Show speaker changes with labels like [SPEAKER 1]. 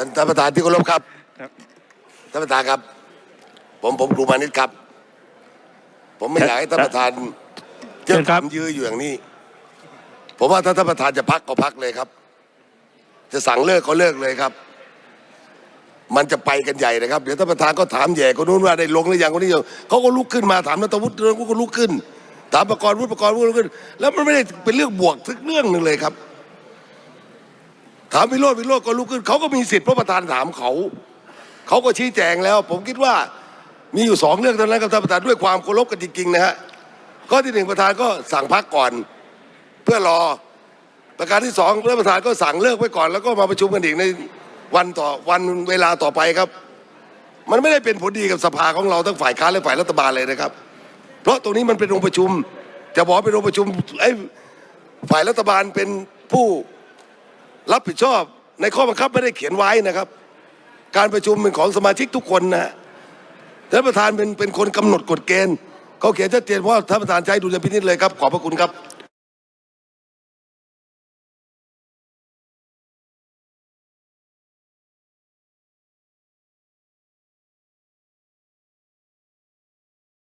[SPEAKER 1] ท่านท่านประธานที่เคารพครับ
[SPEAKER 2] ครับ
[SPEAKER 1] ท่านประธานครับ ผมผมครูมานิดครับ ผมไม่อยากให้ท่านประธาน
[SPEAKER 2] เชิ
[SPEAKER 1] เที่ยว
[SPEAKER 2] ญครับ
[SPEAKER 1] ถามยื้ออยู่อย่างนี้ ผมว่าถ้าท่านประธานจะพักก็พักเลยครับ จะสั่งเลิกก็เลิกเลยครับ มันจะไปกันใหญ่นะครับเดี๋ยวท่านประธานก็ถามแย่คนนู้นว่าได้ลงหรือยังคนนี้ยังเขาก็ลุกขึ้นมาถามนัตวุฒินัตวุฒิก็ลุกขึ้น ถามประกรณ์วุฒิประกรณ์วุฒิลุกขึ้น แล้วมันไม่ได้เป็นเรื่องบวกสักเรื่องหนึ่งเลยครับ ถามวิโรจน์วิโรจน์ก็ลุกขึ้นเขาก็มีสิทธิ์เพราะประธานถามเขา เขาก็ชี้แจงแล้ว ผมคิดว่ามีอยู่สองเรื่องเท่านั้นครับท่านประธานด้วยความเคารพกันจริงๆนะฮะข้อที่หนึ่งประธานก็สั่งพักก่อน เพื่อรอประการที่สองท่านประธานก็สั่งเลิกไว้ก่อน แล้วก็มาประชุมกันอีกในวันต่อวันเวลาต่อไปครับ มันไม่ได้เป็นผลดีกับสภาของเราทั้งฝ่ายค้านและฝ่ายรัฐบาลเลยนะครับ เพราะตรงนี้มันเป็นองค์ประชุม จะบอกเป็นองค์ประชุมไอ้ฝ่ายรัฐบาลเป็นผู้ รับผิดชอบในข้อบังคับไม่ได้เขียนไว้นะครับ การประชุมเป็นของสมาชิกทุกคนนะท่านประธานเป็นเป็นคนกำหนดกฎเกณฑ์เขาเขียนชัดเจนเพราะท่านประธานใช้ดุลยพินิจเลยครับ ขอบพระคุณครับ